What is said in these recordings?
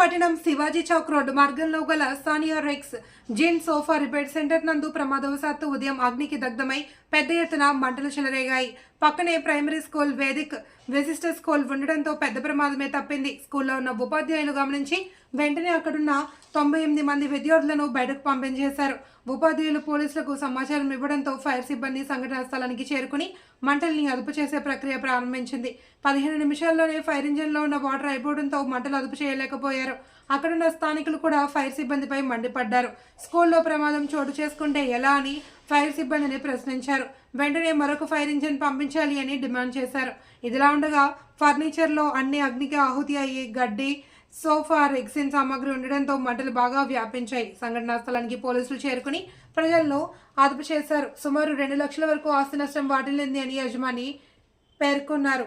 పట్టణం శివాజీ చౌక్ రోడ్డు మార్గంలో గల Sania rexine sofa repair centre నందు ప్రమాదవశాత్తు ఉదయం అగ్నికి దగ్ధమై పెద్ద ఎత్తున మంటలు చెలరేగాయి. పక్కనే ప్రైమరీ స్కూల్ వేదిక్ విజిస్టర్ స్కూల్ ఉండడంతో పెద్ద ప్రమాదమే తప్పింది. స్కూల్లో ఉన్న ఉపాధ్యాయులు గమనించి వెంటనే అక్కడున్న తొంభై ఎనిమిది మంది విద్యార్థులను బయటకు పంపించేశారు. ఉపాధ్యాయులు పోలీసులకు సమాచారం ఇవ్వడంతో ఫైర్ సిబ్బంది సంఘటనా స్థలానికి చేరుకుని మంటల్ని అదుపు చేసే ప్రక్రియ ప్రారంభించింది. పదిహేను నిమిషాల్లోనే ఫైర్ ఇంజిన్లో ఉన్న వాటర్ అయిపోవడంతో మంటలు అదుపు చేయలేకపోయారు. అక్కడున్న స్థానికులు కూడా ఫైర్ సిబ్బందిపై మండిపడ్డారు. స్కూల్లో ప్రమాదం చోటు చేసుకుంటే ఎలా అని ఫైర్ సిబ్బందిని ప్రశ్నించారు. వెంటనే మరొక ఫైర్ ఇంజిన్ పంపించాలి అని డిమాండ్ చేశారు. ఇదిలా ఉండగా ఫర్నిచర్లో అన్ని అగ్నికి ఆహుతి అయ్యి గడ్డి సోఫా రెక్సిన్ సామాగ్రి ఉండడంతో మంటలు బాగా వ్యాపించాయి. సంఘటనా స్థలానికి పోలీసులు చేరుకుని ప్రజలను అదుపు చేశారు. సుమారు రెండు లక్షల వరకు ఆస్తి నష్టం వాటిల్లింది అని యజమాని పేర్కొన్నారు.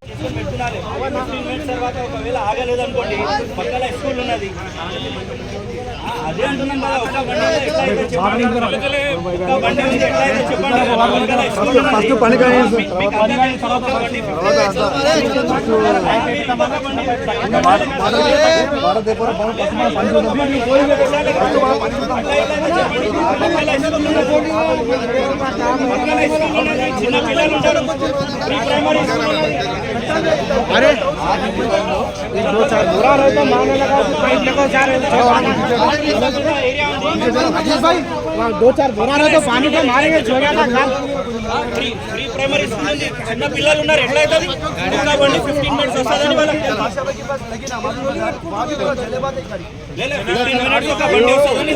పెట్టుకోవాలి ఫిఫ్టీన్ మినిట్స్ తర్వాత ఒకవేళ ఆగలేదు అనుకోండి పక్కన స్కూల్ ఉన్నది ఆ, అదే అంటున్నాను కదా ఒక బండి మీద ఎట్లా అయితే చెప్పండి ఒక బండి మీద ఎట్లా అయితే చెప్పండి పక్కన స్కూల్ ఉన్నది. ఫస్ట్ పని కానీ మీ- మీకు అర్థం కాని తర్వాత ఒక బండి చిన్న పిల్లలు ఉంటారు ప్రీ ప్రైమరీ స్కూల్ ఉన్నది. अरे दो चार बुरा रहता मांगने लगा तो पाइप लगा जा रहे एरिया अजीत भाई वहाँ दो चार बोरा रहे तो पानी को मारेंगे छोड़ा था खाल ప్రీ ప్రీ ప్రైమరీ స్కూల్ ఉంది చిన్న పిల్లలు ఉన్నారు ఎట్లా అవుతుంది ఒక బండి ఫిఫ్టీన్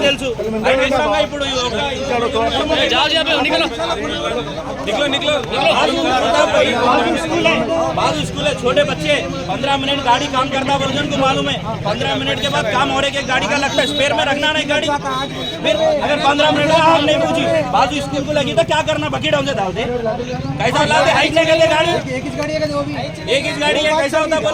తెలుసు అయితే సంగా ఇప్పుడు ఒక निकलो निकलो बाजू स्कूल है बाजू स्कूल है छोटे बच्चे पंद्रह मिनट गाड़ी काम करता है बोलते उनको मालूम है पंद्रह मिनट के बाद काम हो रहे एक गाड़ी का लगता है स्पेयर में रखना नहीं गाड़ी फिर अगर पंद्रह मिनट में आप नहीं पूछी बाजू स्कूल को लगी तो क्या करना बकेट हमसे डाल दे कैसा ला दे हाइट नहीं करते गाड़ी एक ही गाड़ी है वो भी एक ही गाड़ी है कैसा होता है बोलो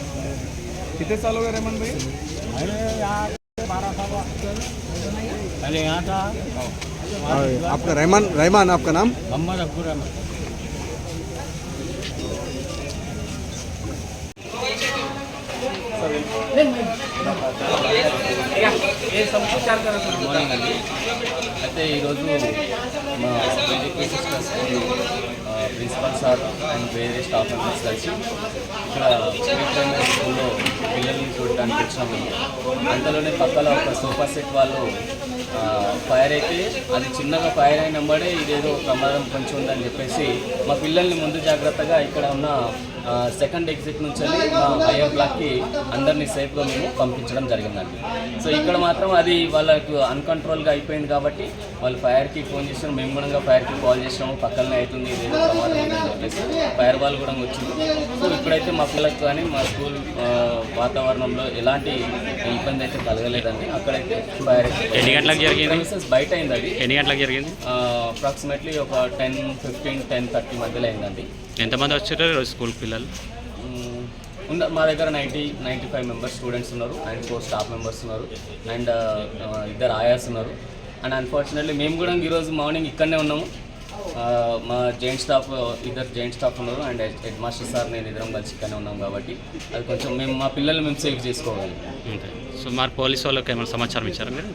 कितने साल हो गए रेमन भाई पहले यहाँ था आपका रहमान रहमान आपका नाम मोहम्मद अब्दुल रहमान మార్నింగ్ అండి అయితే ఈరోజు మా medical sisters principal sir and వేరే స్టాఫ్ మెంబర్స్ కలిసి ఇక్కడ స్కూల్లో పిల్లల్ని చూడడానికి వచ్చినాము. అంతలోనే పక్కన ఒక సోఫా సెట్ వాళ్ళు ఫైర్ అయితే అది చిన్నగా ఫైర్ అయిన ఇదేదో ప్రమాదం కొంచెం ఉందని చెప్పేసి మా పిల్లల్ని ముందు జాగ్రత్తగా ఇక్కడ ఉన్న సెకండ్ ఎగ్జిట్ నుంచి వెళ్ళి మా హైయర్ బ్లాక్కి అందరినీ సేఫ్గా మేము పంపించడం జరిగిందండి. సో ఇక్కడ మాత్రం అది వాళ్ళకు అన్కంట్రోల్గా అయిపోయింది కాబట్టి వాళ్ళు ఫైర్కి ఫోన్ చేసినారు మేము కూడా ఫైర్కి కాల్ చేసినాము పక్కనే అవుతుంది ప్రమాదం చెప్పేసి ఫైర్ వాళ్ళు కూడా వచ్చింది సో ఇప్పుడైతే మా పిల్లలకు కానీ మా స్కూల్ వాతావరణంలో ఎలాంటి ఇబ్బంది అయితే కలగలేదండి. అక్కడైతే ఫైర్ ఎన్ని గంటలకు జరిగింది? బయట అయింది అది. ఎన్ని గంటలకు జరిగింది? అప్రాక్సిమేట్లీ ఒక టెన్ ఫిఫ్టీన్ టెన్ థర్టీ మధ్యలో అయిందండి. ఎంతమంది వచ్చారు స్కూల్ పిల్లలు? మ్మ్. ఉన్న మా దగ్గర ninety ninety five members students ఉన్నారు అండ్ ఫోర్ స్టాఫ్ మెంబర్స్ ఉన్నారు అండ్ ఇద్దరు ఆయాస్ ఉన్నారు. అండ్ అన్ఫార్చునేట్లీ మేము కూడా ఈరోజు మార్నింగ్ ఇక్కడనే ఉన్నాము. మా జాయింట్ స్టాఫ్ ఇద్దరు జాయింట్ స్టాఫ్ ఉన్నారు అండ్ హెడ్ మాస్టర్ సార్ నేను ఇద్దరం కలిసి ఇక్కడనే ఉన్నాం కాబట్టి అది కొంచెం మేము మా పిల్లల్ని మేము సేవ్ చేసుకోవాలి. సో మరి పోలీస్ వాళ్ళకి ఏమైనా సమాచారం ఇచ్చారా మీరు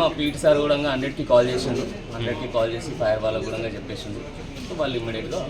మా పీటీ సార్ కూడా హండ్రెడ్కి కాల్ చేసిండు. హండ్రెడ్కి కాల్ చేసి ఫైర్ వాళ్ళకి కూడా చెప్పేసిండు. సో వాళ్ళు ఇమ్మీడియట్గా